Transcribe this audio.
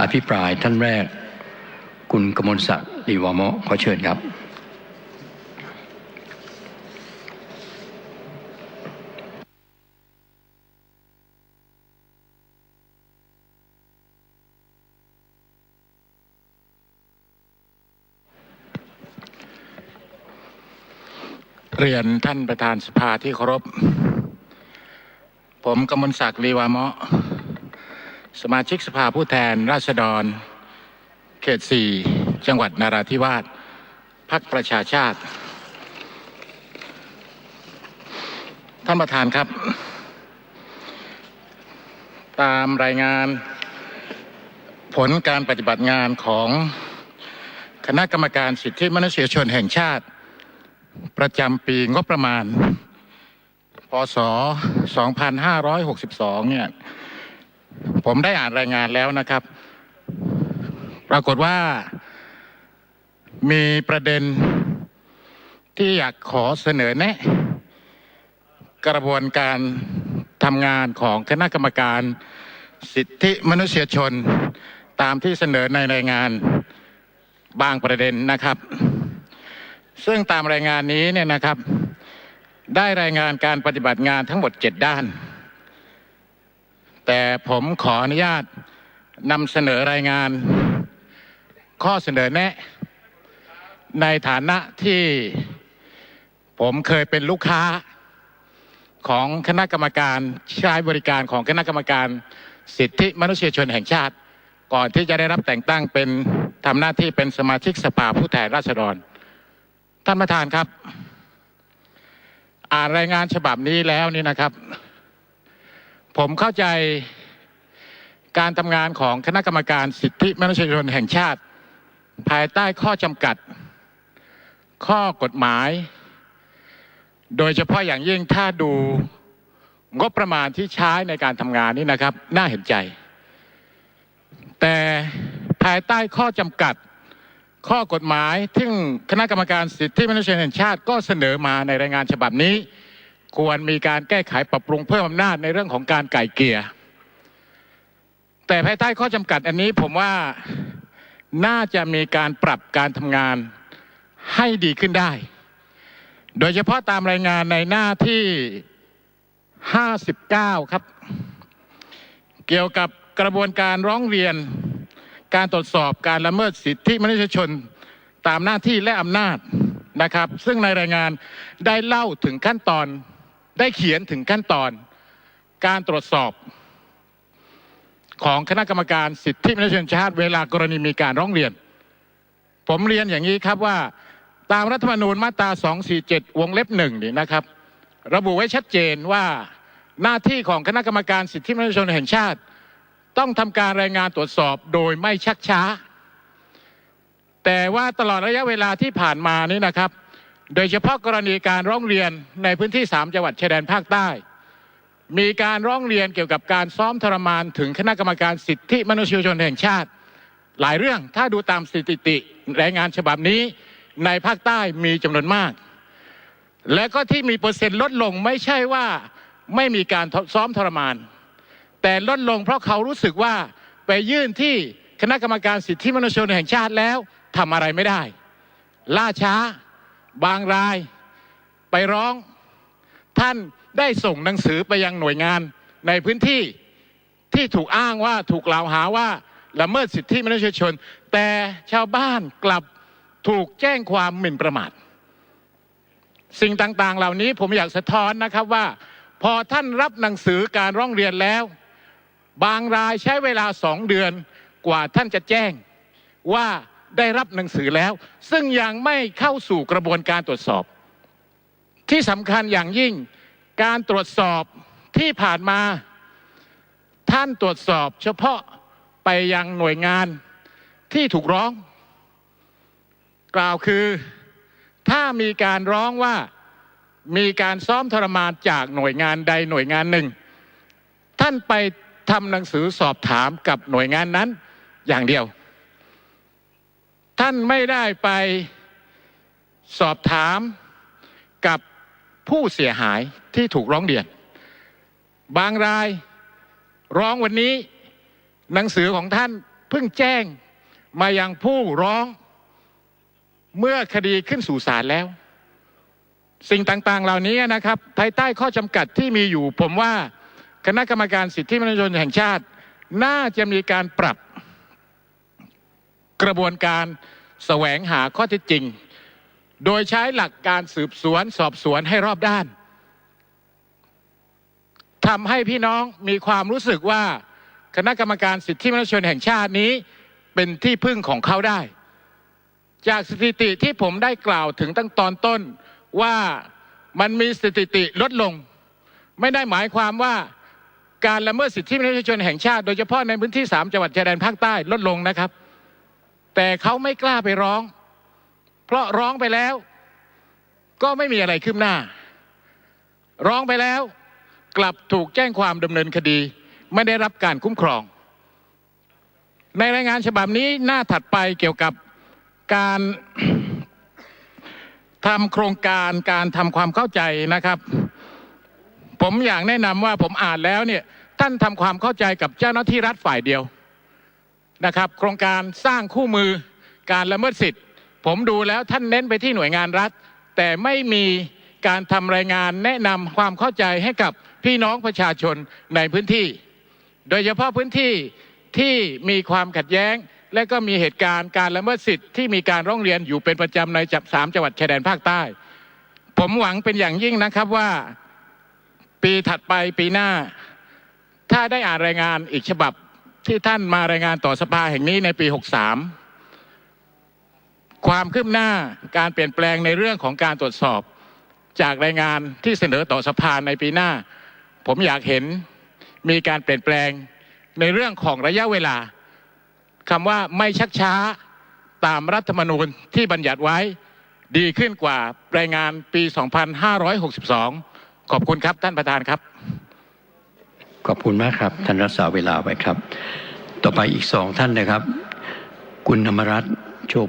อภิปรายท่านแรก คุณกมลศักดิ์ลีวามะขอเชิญครับ เรียนท่านประธานสภาที่เคารพ ผมกมลศักดิ์ลีวามะ สมาชิกสภาผู้แทนราษฎร เขตสี่จังหวัดนาราธิวาสพักประชาชาติ ท่านประธานครับ ตามรายงานผลการปฏิบัติงานของคณะกรรมการสิทธิมนุษยชนแห่งชาติ ประจำปีงบประมาณ พศ 2562 เนี่ย ผมได้อ่านรายงานแล้วนะครับ ปรากฏว่ามีประเด็นที่อยากขอเสนอแนะ กระบวนการทำงานของคณะกรรมการสิทธิมนุษยชนตามที่เสนอในรายงานบางประเด็นนะครับ ซึ่งตามรายงานนี้เนี่ยนะครับ ได้รายงานการปฏิบัติงานทั้งหมด 7 ด้าน แต่ผมขออนุญาตนำเสนอรายงาน ข้อเสนอแนะ ในฐานะที่ผมเคยเป็นลูกค้าของคณะกรรมการใช้บริการของคณะกรรมการสิทธิมนุษยชนแห่งชาติ ก่อนที่จะได้รับแต่งตั้งเป็นทำหน้าที่เป็นสมาชิกสภาผู้แทนราษฎร ท่านประธานครับ อ่านรายงานฉบับนี้แล้วนี่นะครับ ผมเข้าใจการทำงานของคณะกรรมการสิทธิมนุษยชนแห่งชาติ ภายใต้ข้อจำกัด ข้อกฎหมาย โดยเฉพาะอย่างยิ่งถ้าดูงบประมาณที่ใช้ในการทำงานนี่นะครับ น่าเห็นใจ แต่ภายใต้ข้อจำกัด ข้อกฎหมายที่คณะกรรมการสิทธิมนุษยชนแห่งชาติก็เสนอมาในรายงานฉบับนี้ ควรมีการแก้ไขปรับปรุงเพิ่มอำนาจในเรื่องของการไก่เกลี่ยแต่ภายใต้ข้อจำกัดอันนี้ผมว่าน่าจะมีการปรับการทำงานให้ดีขึ้นได้ โดยเฉพาะตามรายงานในหน้าที่ 59 ครับ เกี่ยวกับกระบวนการร้องเรียน การตรวจสอบการละเมิดสิทธิมนุษยชนตามหน้าที่และอำนาจนะครับ ซึ่งในรายงานได้เล่าถึงขั้นตอน ได้เขียนถึงขั้นตอนการตรวจสอบ ของคณะกรรมการสิทธิมนุษยชนชาติ เวลากรณีมีการร้องเรียน ผมเรียนอย่างนี้ครับว่าตามรัฐธรรมนูญมาตรา 247 วงเล็บหนึ่งนี่นะครับ ระบุไว้ชัดเจนว่าหน้าที่ของคณะกรรมการสิทธิมนุษยชนแห่งชาติ ต้องทำการรายงานตรวจสอบโดยไม่ชักช้า แต่ว่าตลอดระยะเวลาที่ผ่านมานี้นะครับ โดยเฉพาะกรณีการร้องเรียนในพื้นที่ 3 จังหวัดชายแดนภาคใต้ มีการร้องเรียนเกี่ยวกับการซ้อมทรมานถึงคณะกรรมการสิทธิมนุษยชนแห่งชาติ หลายเรื่องถ้าดูตามสถิติรายงานฉบับนี้ในภาคใต้มีจำนวนมาก และก็ที่มีเปอร์เซ็นต์ลดลงไม่ใช่ว่าไม่มีการซ้อมทรมาน แต่ลดลงเพราะเขารู้สึกว่าไปยื่นที่คณะกรรมการสิทธิมนุษยชนแห่งชาติแล้วทำอะไรไม่ได้ ล่าช้า บางรายไปร้อง ท่านได้ส่งหนังสือไปยังหน่วยงานในพื้นที่ที่ถูกอ้างว่าถูกกล่าวหาว่าละเมิดสิทธิมนุษยชน แต่ชาวบ้านกลับถูกแจ้งความหมิ่นประมาทสิ่งต่างๆ เหล่านี้ผมอยากสะท้อนนะครับว่า พอท่านรับหนังสือการร้องเรียนแล้ว บางรายใช้เวลาสองเดือนกว่าท่านจะแจ้งว่า ได้รับหนังสือแล้ว ซึ่งยังไม่เข้าสู่กระบวนการตรวจสอบ ที่สำคัญอย่างยิ่งการตรวจสอบที่ผ่านมา ท่านตรวจสอบเฉพาะไปยังหน่วยงานที่ถูกร้อง กล่าวคือถ้ามีการร้องว่ามีการซ้อมทรมานจากหน่วยงานใดหน่วยงานหนึ่ง ท่านไปทำหนังสือสอบถามกับหน่วยงานนั้นอย่างเดียว ท่านไม่ได้ไปสอบถามกับผู้เสียหายที่ถูกร้องเรียน บางรายร้องวันนี้หนังสือของท่านเพิ่งแจ้งมายังผู้ร้องเมื่อคดีขึ้นสู่ศาลแล้ว สิ่งต่างๆเหล่านี้นะครับ ภายใต้ข้อจำกัดที่มีอยู่ ผมว่าคณะกรรมการสิทธิมนุษยชนแห่งชาติ น่าจะมีการปรับ กระบวนการแสวงหาข้อเท็จจริง โดยใช้หลักการสืบสวนสอบสวนให้รอบด้านทำให้พี่น้องมีความรู้สึกว่าคณะกรรมการสิทธิมนุษยชนแห่งชาตินี้เป็นที่พึ่งของเขาได้ จากสถิติที่ผมได้กล่าวถึงตั้งตอนต้นว่ามันมีสถิติลดลง ไม่ได้หมายความว่าการละเมิดสิทธิมนุษยชนแห่งชาติ โดยเฉพาะในพื้นที่สามจังหวัดชายแดนภาคใต้ลดลงนะครับ แต่เขาไม่กล้าไปร้อง เพราะร้องไปแล้ว ก็ไม่มีอะไรคืบหน้า ร้องไปแล้ว กลับถูกแจ้งความดำเนินคดี ไม่ได้รับการคุ้มครอง ในรายงานฉบับนี้หน้าถัดไปเกี่ยวกับการทำโครงการการทำความเข้าใจนะครับ ผมอยากแนะนำว่าผมอ่านแล้วเนี่ยท่านทำความเข้าใจกับเจ้าหน้าที่รัฐฝ่ายเดียว นะครับ โครงการสร้างคู่มือการละเมิดสิทธิ์ ผมดูแล้วท่านเน้นไปที่หน่วยงานรัฐ แต่ไม่มีการทำรายงานแนะนำความเข้าใจให้กับพี่น้องประชาชนในพื้นที่ โดยเฉพาะพื้นที่ที่มีความขัดแย้ง และก็มีเหตุการณ์การละเมิดสิทธิ์ที่มีการร้องเรียนอยู่เป็นประจำในจับสามจังหวัดชายแดนภาคใต้ ผมหวังเป็นอย่างยิ่งนะครับว่าปีถัดไปปีหน้า ถ้าได้อ่านรายงานอีกฉบับ ที่ท่านมารายงานต่อสภาแห่งนี้ในปี 63 ความคืบหน้าการเปลี่ยนแปลงในเรื่องของการตรวจสอบ จากรายงานที่เสนอต่อสภาในปีหน้า ผมอยากเห็นมีการเปลี่ยนแปลงในเรื่องของระยะเวลาคำว่าไม่ชักช้าตามรัฐธรรมนูญที่บัญญัติไว้ดีขึ้นกว่ารายงานปี 2562 ขอบคุณครับท่านประธานครับ ขอบคุณมากครับท่านรักษาเวลาไว้ครับ ต่อไปอีกสองท่านนะครับ คุณธรรมรัตน์โชค